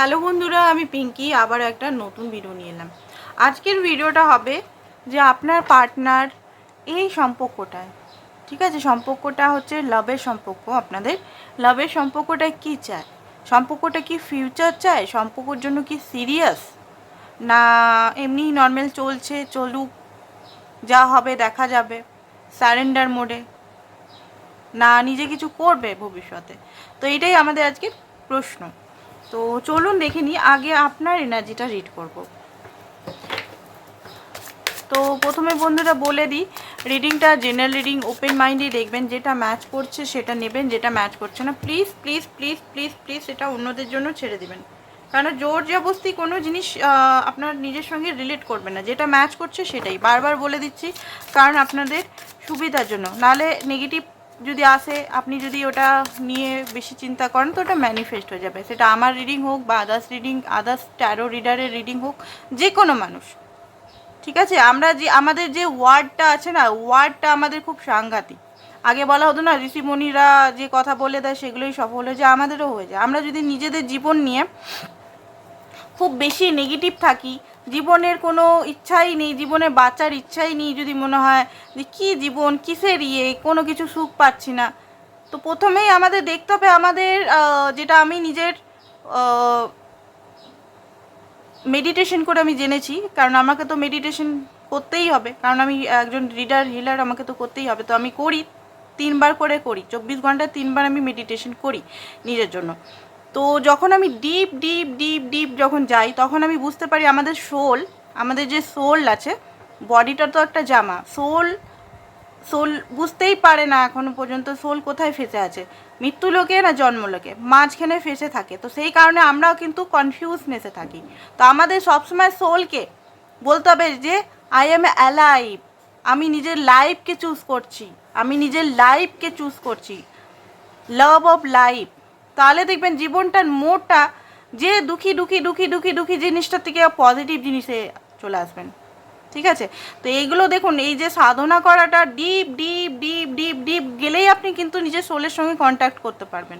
Hello বন্ধুরা, আমি পিঙ্কি, আবার একটা নতুন ভিডিও নিয়ে এলাম। আজকের ভিডিওটা হবে যে আপনার পার্টনার এই সম্পর্কটায়, ঠিক আছে? সম্পর্কটা হচ্ছে লাভের সম্পর্ক। আপনাদের লাভের সম্পর্কটা কি চায়? সম্পর্কটা কি ফিউচার চায়? সম্পর্কর জন্য কি সিরিয়াস না এমনি নর্মাল চলছে, চলুক, যা হবে দেখা যাবে স্যারেন্ডার মোডে না, নিজে কিছু করবে ভবিষ্যতে। তো এটাই আমাদের আজকে প্রশ্ন। তো চলুন দেখে নিই, আগে আপনার এনার্জিটা রিড করব। তো প্রথমে বন্ধুরা বলে দিই রিডিংটা জেনারেল রিডিং ওপেন মাইন্ডে দেখবেন, যেটা ম্যাচ করছে সেটা নেবেন, যেটা ম্যাচ করছে না please please please please please সেটা অন্যদের জন্য ছেড়ে দিবেন। কারণ জোর জবস্তি কোনো জিনিস আপনার নিজের সঙ্গে রিলেট করবে না, যেটা ম্যাচ করছে সেটাই। বারবার বলে দিচ্ছি, কারণ আপনাদের সুবিধার জন্য। নালে নেগেটিভ যদি আসে, আপনি যদি ওটা নিয়ে বেশি চিন্তা করেন, তো ওটা ম্যানিফেস্ট হয়ে যাবে। সেটা আমার রিডিং হোক বা আদার্স রিডিং আদার্স ট্যারো রিডারের রিডিং হোক যে কোনো মানুষ। ঠিক আছে? আমরা যে, আমাদের যে ওয়ার্ডটা আছে না ওয়ার্ডটা আমাদের খুব সাংঘাতিক। আগে বলা হতো না ঋষিমণিরা যে কথা বলে দেয়, সেগুলোই সফল হয়ে যায়, আমাদেরও হয়ে যায়। আমরা যদি নিজেদের জীবন নিয়ে খুব বেশি নেগেটিভ থাকি জীবনের কোনো ইচ্ছাই নেই, জীবনে বাঁচার ইচ্ছাই নেই যদি মনে হয় যে কী জীবন, কিসের ইয়ে কোনো কিছু সুখ পাচ্ছি না। তো প্রথমেই আমাদের দেখতে হবে আমাদের যেটা আমি নিজের মেডিটেশন করে আমি জেনেছি, কারণ আমাকে তো মেডিটেশন করতেই হবে, কারণ আমি একজন রিডার হিলার আমাকে তো করতেই হবে। তো আমি করি, তিনবার করে করি, চব্বিশ ঘন্টায় তিনবার আমি মেডিটেশন করি নিজের জন্য। তো যখন আমি ডিপ ডিপ ডিপ ডিপ যখন যাই, তখন আমি বুঝতে পারি আমাদের সোল আমাদের যে সোল আছে বডিটা তো একটা জামা। সোল সোল বুঝতেই পারে না এখনও পর্যন্ত সোল কোথায় ফেসে আছে। মৃত্যু লোকে না জন্মলোকে মাঝখানে ফেসে থাকে। তো সেই কারণে আমরাও কিন্তু কনফিউজনেসে থাকি। তো আমাদের সবসময় সোলকে বলতে হবে যে আই এম অ্যালাইভ আমি নিজের লাইফকে চুজ করছি। আমি নিজের লাইফকে চুজ করছি। লাভ অফ লাইফ তাহলে দেখবেন জীবনটার মোড়টা যে দুঃখী দুঃখী দুঃখী দুঃখী দুঃখী জিনিসটার থেকে পজিটিভ জিনিসে চলে আসবেন। ঠিক আছে? তো এইগুলো দেখুন, এই যে সাধনা করাটা deep deep deep deep deep গেলেই আপনি কিন্তু নিজের সোলের সঙ্গে কন্ট্যাক্ট করতে পারবেন।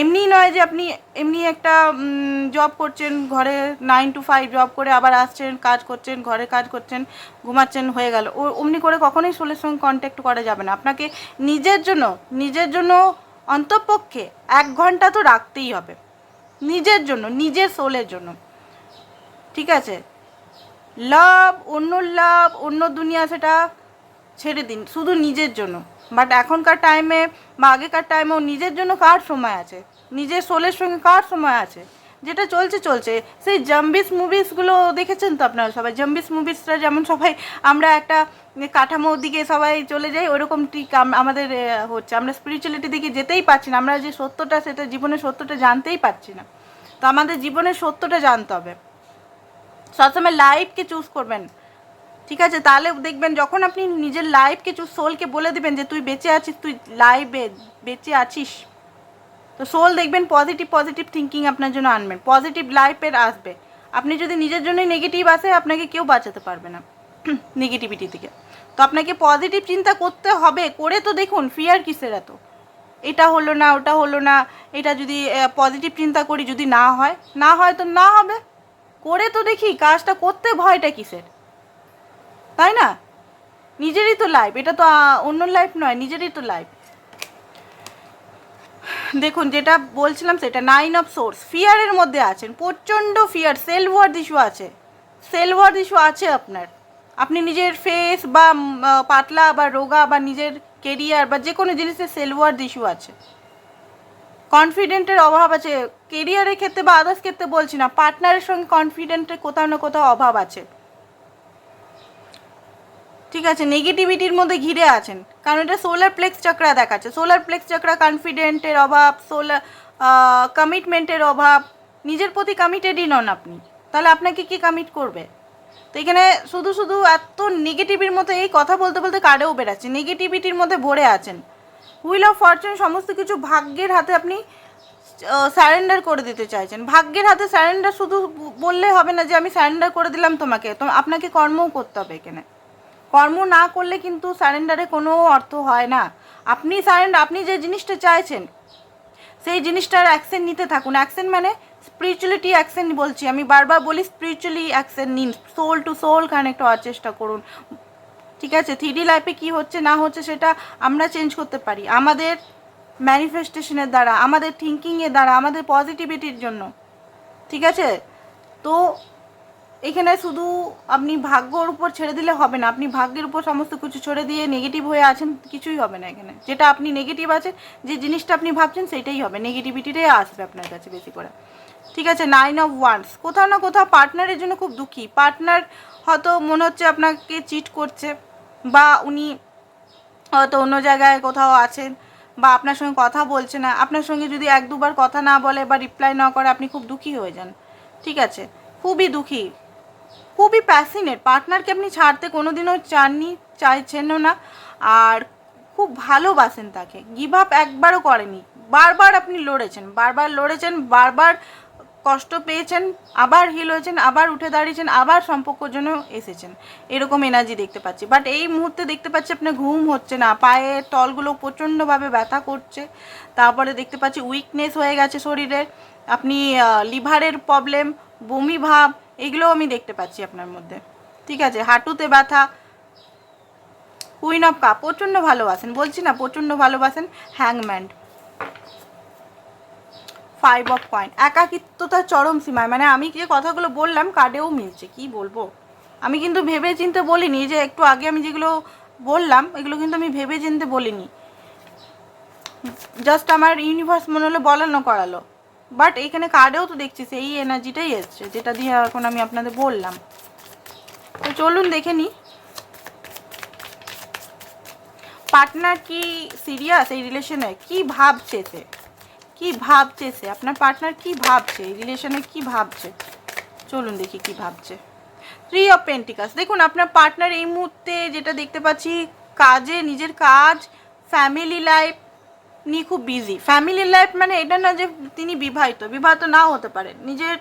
এমনি নয় যে আপনি এমনি একটা জব করছেন, ঘরে নাইন টু ফাইভ জব করে আবার আসছেন, কাজ করছেন, ঘরে কাজ করছেন, ঘুমাচ্ছেন, হয়ে গেল। ও, অমনি করে কখনোই সোলের সঙ্গে কন্ট্যাক্ট করা যাবে না। আপনাকে নিজের জন্য নিজের জন্য অন্তপক্ষে এক ঘণ্টা তো রাখতেই হবে। নিজের জন্য, নিজের সোলের জন্য। ঠিক আছে? লাভ অন্য লাভ অন্য দুনিয়া সেটা ছেড়ে দিন, শুধু নিজের জন্য। বাট এখনকার টাইমে বা আগেকার টাইমেও নিজের জন্য কার সময় আছে? নিজের সোলের সঙ্গে কার সময় আছে? যেটা চলছে চলছে। সেই জাম্বিস মুভিসগুলো দেখেছেন তো আপনারা সবাই? জাম্বিস মুভিসটা যেমন সবাই আমরা একটা কাঠামোর দিকে সবাই চলে যাই, ওরকম ঠিক আমাদের হচ্ছে। আমরা স্পিরিচুয়ালিটির দিকে যেতেই পারছি না। আমরা যে সত্যটা, সেটা জীবনের সত্যটা জানতেই পারছি না। তো আমাদের জীবনের সত্যটা জানতে হবে। সবসময় লাইফকে চুজ করবেন। ঠিক আছে? তাহলে দেখবেন যখন আপনি নিজের লাইফকে চুজ সোলকে বলে দেবেন যে, তুই বেঁচে আছিস, তুই লাইফে বেঁচে আছিস। তো সোল দেখবেন পজিটিভ পজিটিভ থিঙ্কিং আপনার জন্য আনবেন। পজিটিভ লাইফের আসবে। আপনি যদি নিজের জন্যই নেগেটিভ আসে, আপনাকে কেউ বাঁচাতে পারবে না নেগেটিভিটি থেকে। তো আপনাকে পজিটিভ চিন্তা করতে হবে, করে তো দেখুন ফিয়ার কিসের এত? এটা হলো না, ওটা হলো না, এটা যদি পজিটিভ চিন্তা করি যদি না হয় না হয় তো না হবে। করে তো দেখি, কাজটা করতে ভয়টা কিসের? তাই না? নিজেরই তো লাইফ এটা তো অন্য লাইফ নয়, নিজেরই তো লাইফ দেখুন, যেটা বলছিলাম সেটা নাইন অফ সোর্স ফিয়ারের মধ্যে আছেন, প্রচণ্ড ফিয়ার সেলফ ওয়ার্ড ইস্যু আছে সেলফ ওয়ার্ড ইস্যু আছে আপনার। আপনি নিজের ফেস বা পাতলা বা রোগা বা নিজের কেরিয়ার বা যে কোনো জিনিসের সেলফ ওয়ার্ড ইস্যু আছে কনফিডেন্টের অভাব আছে কেরিয়ারের ক্ষেত্রে বা আদার্স ক্ষেত্রে বলছি না পার্টনারের সঙ্গে কনফিডেন্টের কোথাও না কোথাও অভাব আছে। ঠিক আছে নেগেটিভিটির মধ্যে ঘিরে আছেন। কারণ এটা সোলার প্লেক্স চক্রা দেখাচ্ছে। সোলার প্লেক্স চক্রা কনফিডেন্টের অভাব সোলার কমিটমেন্টের অভাব, নিজের প্রতি কমিটেডই নন আপনি। তাহলে আপনাকে কি কমিট করবে? তো এখানে শুধু শুধু এত নেগেটিভির মতো এই কথা বলতে বলতে কার্ডেও বেরাচ্ছে। নেগেটিভিটির মধ্যে ভরে আছেন। হুইল অফ ফরচুন সমস্ত কিছু ভাগ্যের হাতে আপনি স্যারেন্ডার করে দিতে চাইছেন। ভাগ্যের হাতে স্যারেন্ডার শুধু বললে হবে না যে, আমি স্যারেন্ডার করে দিলাম তোমাকে। তো আপনাকে কর্মও করতে হবে এখানে। কর্ম না করলে কিন্তু স্যারেন্ডারে কোনো অর্থ হয় না। আপনি স্যারেন্ডার আপনি যে জিনিসটা চাইছেন, সেই জিনিসটার অ্যাকশন নিতে থাকুন। অ্যাকশন মানে স্পিরিচুয়ালিটি অ্যাকশন বলছি। আমি বারবার বলি স্পিরিচুয়ালি অ্যাকশন নিন। সোল টু সোল কানেক্ট হওয়ার চেষ্টা করুন। ঠিক আছে? থ্রি লাইফে কী হচ্ছে, না হচ্ছে সেটা আমরা চেঞ্জ করতে পারি। আমাদের ম্যানিফেস্টেশনের দ্বারা, আমাদের থিঙ্কিংয়ের দ্বারা, আমাদের পজিটিভিটির জন্য। ঠিক আছে? তো এখানে শুধু আপনি ভাগ্যর উপর ছেড়ে দিলে হবে না, আপনি ভাগ্যের উপর সমস্ত কিছু ছেড়ে দিয়ে নেগেটিভ হয়ে আছেন, কিছুই হবে না এখানে। যেটা আপনি নেগেটিভ আছেন, যে জিনিসটা আপনি ভাবছেন সেটাই হবে নেগেটিভিটিটাই আসবে আপনার কাছে বেশি করে। ঠিক আছে নাইন অফ ওয়ান্স কোথাও না কোথাও পার্টনারের জন্য খুব দুঃখী। পার্টনার হয়তো মনে হচ্ছে আপনাকে চিট করছে, বা উনি হয়তো অন্য জায়গায় কোথাও আছেন, বা আপনার সঙ্গে কথা বলছে না। আপনার সঙ্গে যদি এক দুবার কথা না বলে বা রিপ্লাই না করে, আপনি খুব দুঃখী হয়ে যান। ঠিক আছে, খুবই দুঃখী। খুবই প্যাসিনেট পার্টনারকে আপনি ছাড়তে কোনোদিনও চাননি, চাইছেনও না। আর খুব ভালোবাসেন তাকে। গিভ আপ একবারও করেনি। বারবার আপনি লড়েছেন। বারবার লড়েছেন, বারবার কষ্ট পেয়েছেন, আবার হিল হয়েছেন, আবার উঠে দাঁড়িয়েছেন, আবার সম্পর্কর জন্য এসেছেন। এরকম এনার্জি দেখতে পাচ্ছি। বাট এই মুহূর্তে দেখতে পাচ্ছি আপনার ঘুম হচ্ছে না। পায়ের তলগুলো প্রচণ্ডভাবে ব্যথা করছে। তারপরে দেখতে পাচ্ছি উইকনেস হয়ে গেছে শরীরের আপনি লিভারের প্রবলেম বমি ভাব এগুলোও আমি দেখতে পাচ্ছি আপনার মধ্যে। ঠিক আছে, হাঁটুতে ব্যথা কুইন অফ কাপ, প্রচণ্ড ভালোবাসেন, বলছি না, প্রচণ্ড ভালোবাসেন hanged man five of point একাকিত্বতার চরম সীমায় মানে আমি যে কথাগুলো বললাম, কার্ডেও মিলছে, কি বলব? আমি কিন্তু ভেবে চিনতে বলিনি যে একটু আগে আমি যেগুলো বললাম, এগুলো কিন্তু আমি ভেবে চিনতে বলিনি। জাস্ট আমার ইউনিভার্স মনে হলো বলানো করালো। বাট এখানে কার্ডেও তো দেখছি, সেই এনার্জিটাই এসছে, যেটা দিয়ে এখন আমি আপনাদের বললাম। তো চলুন দেখে নিই পার্টনার কি সিরিয়াস এই রিলেশনে কি ভাবছে সে? কি ভাবছে সে? আপনার পার্টনার কি ভাবছে? এই রিলেশনে কি ভাবছে? চলুন দেখি কি ভাবছে। থ্রি অফ পেন্টিকাস দেখুন, আপনার পার্টনার এই মুহূর্তে যেটা দেখতে পাচ্ছি, কাজে, নিজের কাজ ফ্যামিলি লাইফ নিয়ে খুব বিজি ফ্যামিলি লাইফ মানে এটা না যে তিনি বিবাহিত বিবাহিত নাও হতে পারে। নিজের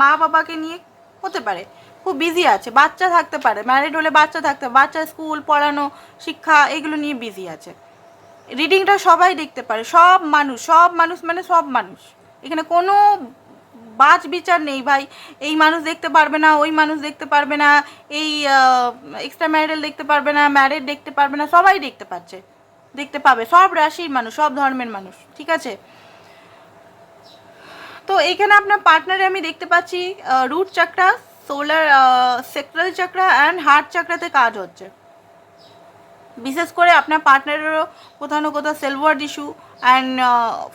মা বাবাকে নিয়ে হতে পারে। খুব বিজি আছে, বাচ্চা থাকতে পারে ম্যারিড হলে বাচ্চা থাকতে বাচ্চা স্কুল পড়ানো, শিক্ষা, এগুলো নিয়ে বিজি আছে। রিডিংটা সবাই দেখতে পারে, সব মানুষ সব মানুষ মানে সব মানুষ। এখানে কোনো বাজ বিচার নেই ভাই, এই মানুষ দেখতে পারবে না, ওই মানুষ দেখতে পারবে না, এই এক্সট্রা ম্যারিডাল দেখতে পারবে না ম্যারিড দেখতে পারবে না, সবাই দেখতে পাচ্ছে। দেখতে পাবে। সব রাশির মানুষ, সব ধর্মের মানুষ, ঠিক আছে? তো এখানে আপনার পার্টনারে আমি দেখতে পাচ্ছি root chakra solar sacral chakra and heart চাকরাতে কাজ হচ্ছে। বিশেষ করে আপনার পার্টনারেরও কোথাও না কোথাও সেলওয়ার্ড ইস্যু অ্যান্ড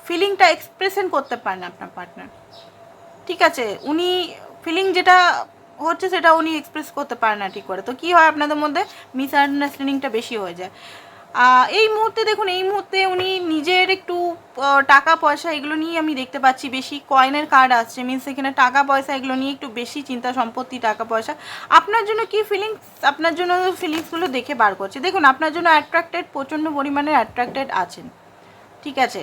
ফিলিংটা এক্সপ্রেশন করতে পারেন আপনার পার্টনার ঠিক আছে? উনি ফিলিং যেটা হচ্ছে সেটা উনি এক্সপ্রেস করতে পারেন না ঠিক করে। তো কি হয় আপনাদের মধ্যে? মিসআন্ডারস্ট্যান্ডিংটা বেশি হয়ে যায়। এই মুহূর্তে দেখুন, এই মুহূর্তে উনি নিজের একটু টাকা, পয়সা এগুলো নিয়ে আমি দেখতে পাচ্ছি। বেশি কয়েনের কার্ড আসছে মিনস এখানে টাকা, পয়সা এগুলো নিয়ে একটু বেশি চিন্তা সম্পত্তি, টাকা, পয়সা। আপনার জন্য কি ফিলিংস আপনার জন্য ফিলিংসগুলো দেখে বার করছে। দেখুন, আপনার জন্য অ্যাট্রাক্টেড প্রচণ্ড পরিমাণে অ্যাট্রাক্টেড আছেন। ঠিক আছে?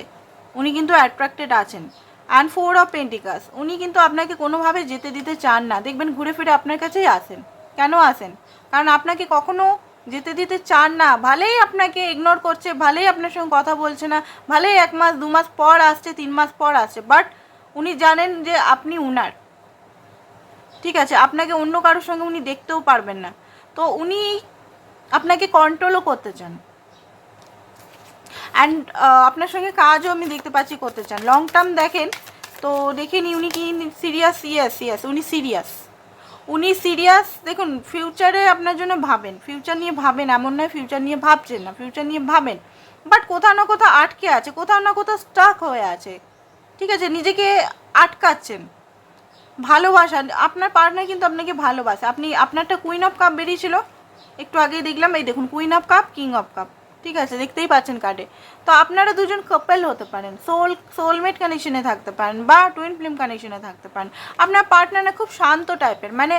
উনি কিন্তু অ্যাট্রাক্টেড আছেন। অ্যান্ড ফোর অফ পেন্টিকাস উনি কিন্তু আপনাকে কোনোভাবে যেতে দিতে চান না। দেখবেন, ঘুরে ফিরে আপনার কাছেই আসেন। কেন আসেন? কারণ আপনাকে কখনো যেতে দিতে চান না, ভালেই আপনাকে ইগনোর করছে, ভালেই আপনার সঙ্গে কথা বলছে না, ভালেই এক মাস, দু মাস পর আসছে, তিন মাস পর আসছে বাট উনি জানেন যে আপনি উনার। ঠিক আছে, আপনাকে অন্য কারোর সঙ্গে উনি দেখতেও পারবেন না। তো উনি আপনাকে কন্ট্রোলও করতে চান। অ্যান্ড আপনার সঙ্গে কাজও আমি দেখতে পাচ্ছি করতে চান। লং টার্ম দেখেন, তো দেখে নি উনি কি সিরিয়াস ইয়েস ইয়েস উনি সিরিয়াস উনি সিরিয়াস দেখুন ফিউচারে আপনার জন্য ভাবেন। ফিউচার নিয়ে ভাবেন, এমন নয় ফিউচার নিয়ে ভাবছেন না ফিউচার নিয়ে ভাবেন। বাট কোথাও না কোথাও আটকে আছে, কোথাও না কোথাও স্টাক হয়ে আছে। ঠিক আছে, নিজেকে আটকাচ্ছেন। ভালোবাসা, আপনার পার্টনার কিন্তু আপনাকে ভালোবাসে। আপনি, আপনারটা কুইন অফ কাপ বেরিয়েছিল। একটু আগেই দেখলাম, এই দেখুন queen of cup king of cup ঠিক আছে, দেখতেই পাচ্ছেন কার্ডে তো আপনারা দুজন কাপেল হতে পারেন সোল সোলমেট কানেকশনে থাকতে পারেন বা টুইন ফিল্ম কানেকশনে থাকতে পারেন। আপনার পার্টনার না খুব শান্ত টাইপের মানে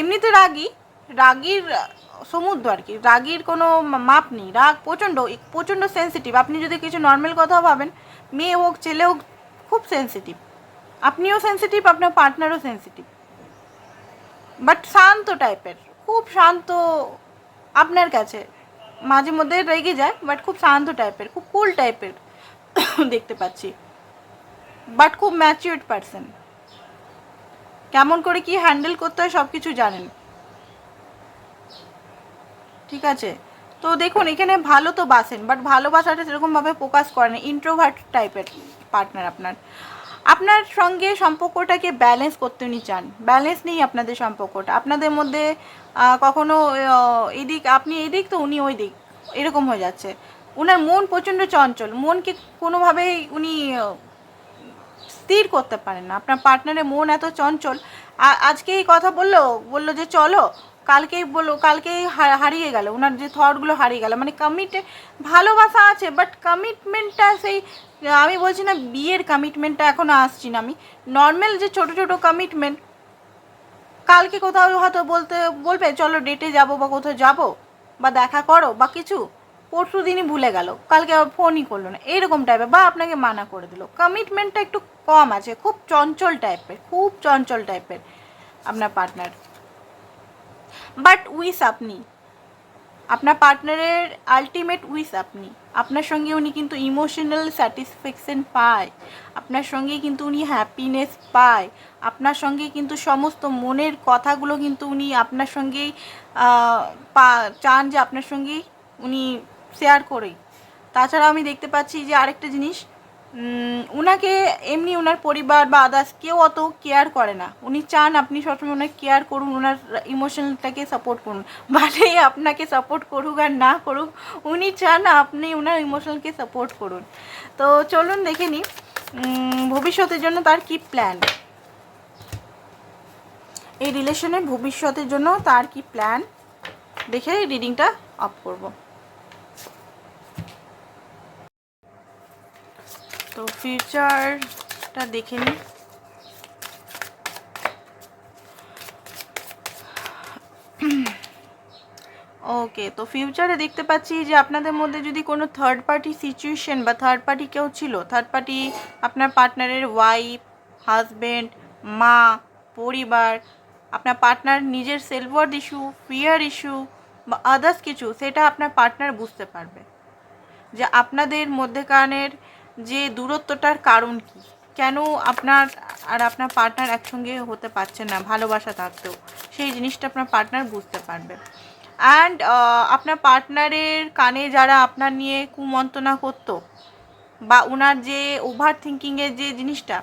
এমনিতে রাগী, রাগীর সমুদ্র আর কি, রাগীর কোনো মাপ নেই, রাগ প্রচণ্ড প্রচণ্ড সেন্সিটিভ আপনি যদি কিছু নর্মাল কথা ভাবেন, মেয়ে হোক, ছেলে হোক, খুব সেন্সিটিভ আপনিও সেন্সিটিভ আপনার পার্টনারও সেন্সিটিভ বাট শান্ত টাইপের খুব শান্ত আপনার কাছে। মাঝে মধ্যে রেগে যায় বাট খুব শান্ত টাইপের খুব কুল টাইপের দেখতে পাচ্ছি। বাট খুব ম্যাচিউর্ড পারসন কেমন করে কি হ্যান্ডেল করতে হয় সব কিছু জানেন। ঠিক আছে? তো দেখুন, এখানে ভালো তো বাসেন বাট ভালোবাসাটা সেরকমভাবে ফোকাস করেন ইন্ট্রোভার্ট টাইপের পার্টনার আপনার। আপনার সঙ্গে সম্পর্কটাকে ব্যালেন্স করতে উনি চান। ব্যালেন্স নেই আপনাদের সম্পর্কটা। আপনাদের মধ্যে কখনো এদিক, আপনি এদিক তো উনি ওই দিক এরকম হয়ে যাচ্ছে। ওনার মন প্রচণ্ড চঞ্চল। মনকে কোনোভাবেই উনি স্থির করতে পারেন না। আপনার পার্টনারের মন এত চঞ্চল। আজকে এই কথা বলল বলল যে চলো কালকেই বলল কালকেই হারিয়ে গেল, ওনার যে থটগুলো হারিয়ে গেল। মানে কমিট ভালোবাসা আছে বাট কমিটমেন্টটা সেই, আমি বলছি না বিয়ের কমিটমেন্টটা এখনও আসছি না আমি। নর্মাল যে ছোট ছোট কমিটমেন্ট কালকে কোথাও হয়তো বলতে, বলবে, চলো ডেটে যাব বা কোথাও যাব, বা দেখা করো, বা কিছু। পরশু দিনই ভুলে গেল, কালকে আবার ফোনই করল না। এইরকম টাইপের বা আপনাকে মানা করে দিল। কমিটমেন্টটা একটু কম আছে, খুব চঞ্চল টাইপের খুব চঞ্চল টাইপের আপনার পার্টনার বাট উইস আপনি। আপনার পার্টনারের আলটিমেট উইস আপনি। আপনার সঙ্গে উনি কিন্তু ইমোশনাল স্যাটিসফ্যাকশন পায়। আপনার সঙ্গে কিন্তু উনি হ্যাপিনেস পায়। আপনার সঙ্গে কিন্তু সমস্ত মনের কথাগুলো কিন্তু উনি আপনার সঙ্গেই চান যে আপনার সঙ্গেই উনি শেয়ার করেই তাছাড়া আমি দেখতে পাচ্ছি যে আরেকটা জিনিস উনাকে এমনি ওনার পরিবার বা আদার্স কেউ অত কেয়ার করে না। উনি চান আপনি সবসময় ওনার কেয়ার করুন ওনার ইমোশনালটাকে সাপোর্ট করুন। ভালোই আপনাকে সাপোর্ট করুক আর না করুক, উনি চান আপনি ওনার ইমোশনালকে সাপোর্ট করুন। তো চলুন দেখে নিই ভবিষ্যতের জন্য তার কি প্ল্যান এই রিলেশনের ভবিষ্যতের জন্য তার কি প্ল্যান দেখে রিডিংটা অফ করব। তো ফিউচারটা দেখে নিই ওকে তো ফিউচারে দেখতে পাচ্ছি যে আপনাদের মধ্যে যদি কোনো থার্ড পার্টি সিচুয়েশন বা থার্ড পার্টি কেউ ছিল থার্ড পার্টি আপনার পার্টনারের ওয়াইফ হাজবেন্ড মা, পরিবার, আপনার পার্টনার নিজের self worth issue fear issue বা আদার্স কিছু, সেটা আপনার পার্টনার বুঝতে পারবে। যে আপনাদের মধ্যে মধ্যেকানের যে দূরত্বটার কারণ কি? কেন আপনার আর আপনার পার্টনার একসঙ্গে হতে পারছেন না, ভালোবাসা থাকতেও? সেই জিনিসটা আপনার পার্টনার বুঝতে পারবে। অ্যান্ড আপনার পার্টনারের কানে যারা আপনার নিয়ে কুমন্ত্রণা করতো, বা ওনার যে ওভার থিঙ্কিংয়ের যে জিনিসটা,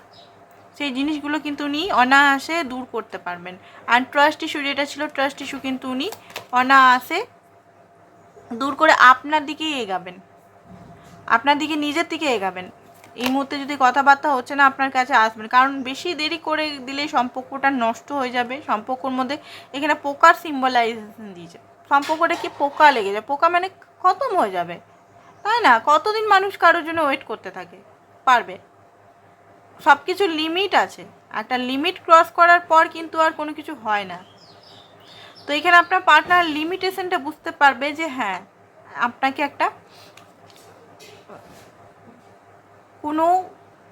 সেই জিনিসগুলো কিন্তু উনি অনায়াসে দূর করতে পারবেন। অ্যান্ড ট্রাস্ট ইস্যু যেটা ছিল ট্রাস্ট ইস্যু কিন্তু উনি অনায়াসে দূর করে আপনার দিকেই এগাবেন। আপনার দিকে, নিজের দিকে এগাবেন। এই মুহূর্তে যদি কথাবার্তা হচ্ছে না, আপনার কাছে আসবেন। কারণ বেশি দেরি করে দিলে সম্পর্কটা নষ্ট হয়ে যাবে। সম্পর্কর মধ্যে এখানে পোকার সিম্বলাইজেশন দিয়েছে। সম্পর্কটা কি পোকা লেগে যায়? পোকা মানে খতম হয়ে যাবে। তাই না? কতদিন মানুষ কারোর জন্য ওয়েট করতে থাকে? পারবে। সব কিছু লিমিট আছে। একটা লিমিট ক্রস করার পর কিন্তু আর কোনো কিছু হয় না। তো এখানে আপনার পার্টনার লিমিটেশনটা বুঝতে পারবে যে হ্যাঁ আপনাকে একটা কোনো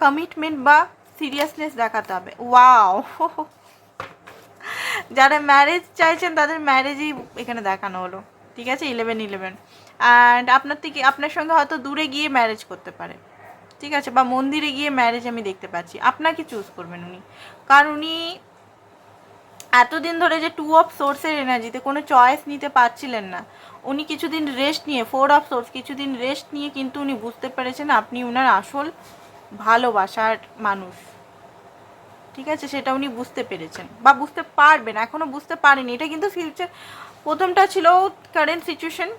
কমিটমেন্ট বা সিরিয়াসনেস দেখাতে হবে। ওয়াও যারা ম্যারেজ চাইছেন, তাদের ম্যারেজই এখানে দেখানো হলো। ঠিক আছে? ইলেভেন ইলেভেন অ্যান্ড আপনার থেকে, আপনার সঙ্গে হয়তো দূরে গিয়ে ম্যারেজ করতে পারে। ঠিক আছে? বা মন্দিরে গিয়ে ম্যারেজ আমি দেখতে পাচ্ছি। আপনাকে চুজ করবেন উনি। কারণ উনি এতদিন ধরে যে টু অফ সোর্সের এনার্জিতে কোনো চয়েস নিতে পারছিলেন না। উনি কিছুদিন রেস্ট নিয়ে ফোর অফ সোর্স কিছুদিন রেস্ট নিয়ে কিন্তু উনি বুঝতে পেরেছেন আপনি উনার আসল ভালোবাসার মানুষ। ঠিক আছে? সেটা উনি বুঝতে পেরেছেন। বা বুঝতে পারবেন এখনও বুঝতে পারেনি। এটা কিন্তু ফিউচার প্রথমটা ছিল কারেন্ট সিচুয়েশন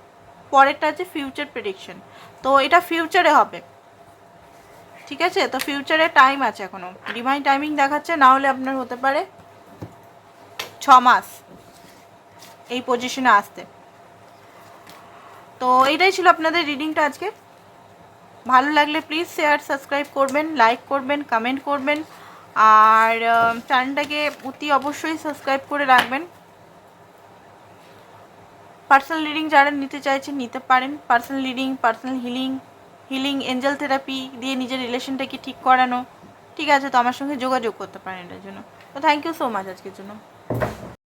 পরেরটা আছে ফিউচার প্রেডিকশন তো এটা ফিউচারে হবে। ঠিক আছে? তো ফিউচারে টাইম আছে এখনও ডিভাইন টাইমিং দেখাচ্ছে, না হলে আপনার হতে পারে ছ মাস। এই পজিশনে আসতে। তো এইটাই ছিল আপনাদের রিডিংটা আজকে। ভালো লাগলে প্লিজ শেয়ার সাবস্ক্রাইব করবেন লাইক করবেন কমেন্ট করবেন, আর চ্যানেলটাকে অতি অবশ্যই সাবস্ক্রাইব করে রাখবেন। পার্সোনাল রিডিং যারা নিতে চাইছেন, নিতে পারেন। Personal reading personal healing healing angel therapy দিয়ে নিজের রিলেশনটাকে ঠিক করানো। ঠিক আছে, তো আমার সঙ্গে যোগাযোগ করতে পারেন এটার জন্য। তো থ্যাংক ইউ সো মাচ আজকের জন্য।